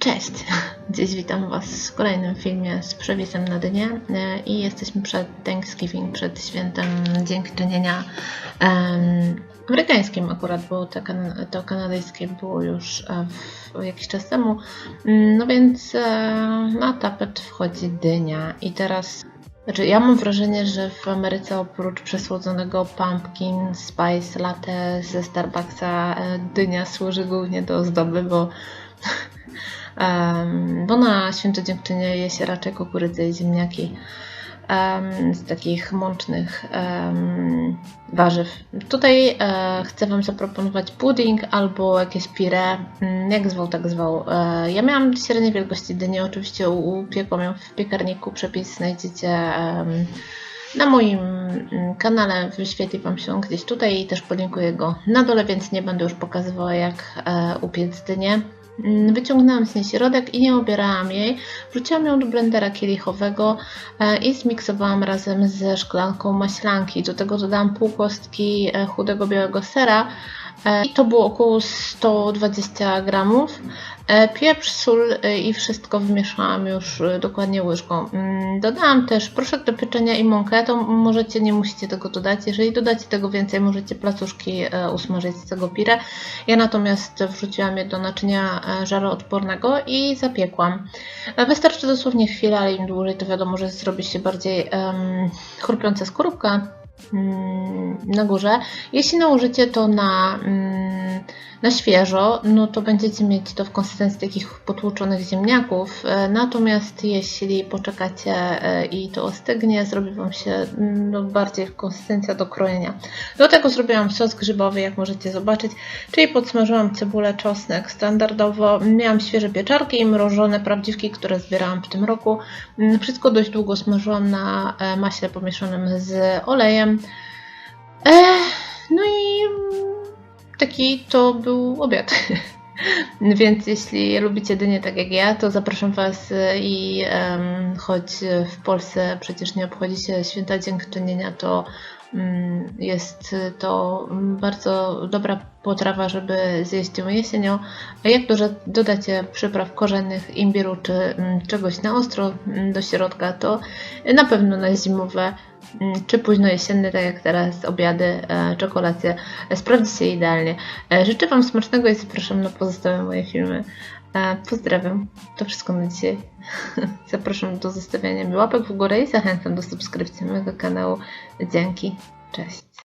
Cześć! Dziś witam Was w kolejnym filmie z przewisem na dnie e, i jesteśmy przed Thanksgiving, przed świętem dziękczynienia em, amerykańskim akurat, bo to, kan to kanadyjskie było już e, w, jakiś czas temu. Mm, No więc e, na tapet wchodzi dynia i teraz znaczy, ja mam wrażenie, że w Ameryce oprócz przesłodzonego pumpkin spice latte ze Starbucksa e, dynia służy głównie do ozdoby, bo bo na święto dziękczynienie je się raczej kukurydzę i ziemniaki. em, z takich mącznych warzyw. Tutaj e, chcę Wam zaproponować pudding albo jakieś pire, mm, jak zwał, tak zwał. E, ja miałam średniej wielkości dynię, oczywiście upiekłam ją w piekarniku, przepis znajdziecie na moim mm, kanale wyświetli Wam się gdzieś tutaj i też podlinkuję go na dole, więc nie będę już pokazywała jak e, upiec dynię. Mm, Wyciągnęłam z niej środek i nie obierałam jej. Wrzuciłam ją do blendera kielichowego e, i zmiksowałam razem ze szklanką maślanki. Do tego dodałam pół kostki e, chudego białego sera i to było około 120 gramów. E, Pieprz, sól e, i wszystko wymieszałam już e, dokładnie łyżką. Mm, Dodałam też proszek do pieczenia i mąkę, to możecie, nie musicie tego dodać. Jeżeli dodacie tego więcej, możecie placuszki e, usmażyć z tego pire. Ja natomiast wrzuciłam je do naczynia e, żaroodpornego i zapiekłam. E, Wystarczy dosłownie chwilę, ale im dłużej, to wiadomo, że zrobi się bardziej um, chrupiąca skorupka na górze. Jeśli nałożycie to na, mm, na świeżo, no to będziecie mieć to w konsystencji takich potłuczonych ziemniaków. E, Natomiast jeśli poczekacie e, i to ostygnie, zrobi Wam się mm, no, bardziej konsystencja do krojenia. Do tego zrobiłam sos grzybowy, jak możecie zobaczyć, czyli podsmażyłam cebulę, czosnek standardowo. Miałam świeże pieczarki i mrożone prawdziwki, które zbierałam w tym roku. Mm, Wszystko dość długo smażyłam na e, maśle pomieszanym z olejem. No i mm, taki to był obiad. Więc jeśli lubicie dynię tak jak ja, to zapraszam Was e, i em, choć w Polsce przecież nie obchodzi się święta dziękczynienia, to mm, jest to bardzo dobra potrawa, żeby zjeść ją jesienią. Jak że dodacie przypraw korzennych, imbiru czy mm, czegoś na ostro mm, do środka, to na pewno na zimowe mm, czy późno jesienne, tak jak teraz, obiady e, czy kolacje, e, sprawdzi się idealnie. E, Życzę Wam smacznego i zapraszam na pozostałe moje filmy. Pozdrawiam. To wszystko na dzisiaj. Zapraszam do zostawiania mi łapek w górę i zachęcam do subskrypcji mojego kanału. Dzięki. Cześć.